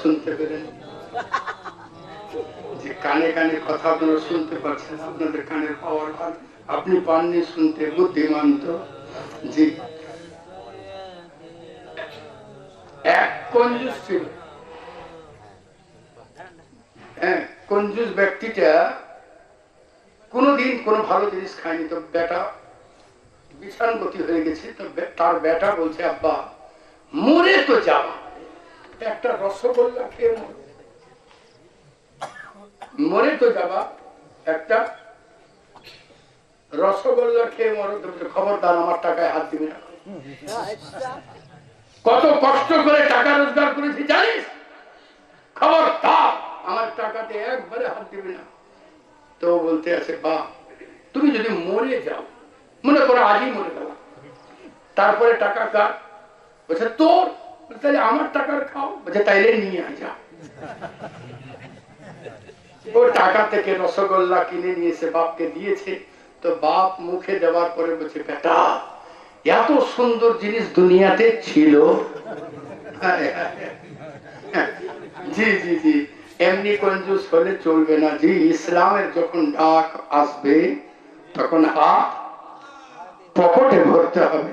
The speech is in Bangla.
শুনতে পেলেন। যে কানে কানে কথা আপনারা শুনতে পাচ্ছেন, আপনাদের কানের পাওয়ার পান আপনি পাননি শুনতে বুদ্ধিমান তো জি। এক কঞ্জুস ছিল। হ্যাঁ কঞ্জুস ব্যক্তিটা কোনোদিন কোনো ভালো জিনিস খায়নি। তো বেটা বিছান গতি হয়ে গেছে, তো তার বেটা বলছে, আব্বা, মরে তো যাওয়া। একটা রসগোল্লা খেয়ে মর মরে তো যাবা একটা রসগোল্লা খেয়ে মরো তো বলছে, খবরদার আমার টাকায় হাত দিবি না। কত কষ্ট করে টাকা রোজগার করেছি জানিস? খবরদার আমার টাকাতে একবারে হাত দিবি না। তো বলতে আছে বা তুমি যদি মরে যাও মনে করো আজই মরে গেল তারপরে টাকা কার? বলছে তোর তাহলে আমার টাকার খাও। তাইলে নিয়ে আয়, যা। ও টাকা থেকে রসগোল্লা কিনে নিয়েছে, বাপকে দিয়েছে। তো বাপ মুখে দেওয়ার পরে বলছে, বেটা, এত সুন্দর জিনিস দুনিয়াতে ছিল। জি জি জি। এমনি কঞ্জুস হলে চলবে না। জি, ইসলামের যখন ডাক আসবে, তখন হাত পকেটে ভরতে হবে।